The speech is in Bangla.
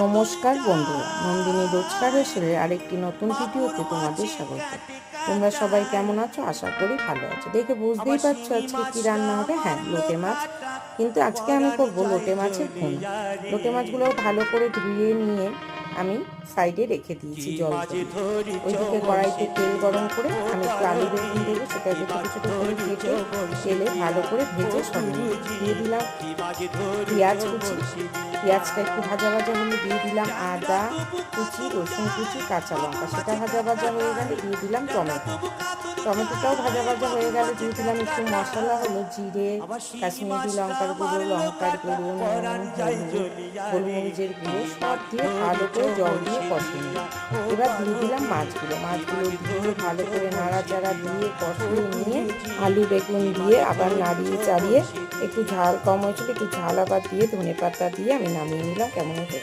নমস্কার বন্ধুরা নন্দিনী রোজকার হেসেলের আরেকটি নতুন ভিডিওতে তোমাদের স্বাগত। তোমরা সবাই কেমন আছো? আশা করি ভালো আছো। দেখে বুঝতেই পারছ আজকে কি রান্না হবে? হ্যাঁ লোটে মাছ। কিন্তু আজকে আমি করব লোটে মাছের ভুনা। লোটে মাছগুলো ভালো করে ধুয়ে নিয়ে আমি সাইডে রেখে দিয়েছি জল ওইদিকে কড়াইতে তেল গরম করে আমি একটু আলু বেগুন দেবো সেটাকে ছোটো ছোটো করে কেটে তেলে ভালো করে ভেজে সরিয়ে দিয়ে দিলাম। পেঁয়াজ কুচি। পেঁয়াজটা একটু ভাজা ভাজা হলে দিয়ে দিলাম আদা, কুচি, রসুন কুচি, কাঁচা লঙ্কা। সেটা ভাজা ভাজা হয়ে গেলে দিয়ে দিলাম টমেটো। টমেটোটাও ভাজা ভাজা হয়ে গেলে দিয়ে দিলাম একটু মশলা হলো জিরে, কাশ্মীরি লঙ্কার গুঁড়ো লঙ্কার গুঁড়ো গোলমরিচের গুঁড়ো, সব দিয়ে ভালো করে জল দিয়ে কষিয়ে এবার দিয়ে দিলাম মাছগুলো। মাছগুলো দিয়ে ভালো করে নাড়াচাড়া দিয়ে কষিয়ে নিয়ে আলু বেগুন দিয়ে আবার নাড়িয়ে চাড়িয়ে একটু ঝাল কম হয়েছিল, একটু ঝাল আবার দিয়ে ধনে পাতা দিয়ে আমি নামিয়ে নিলাম। কেমন হয়েছে?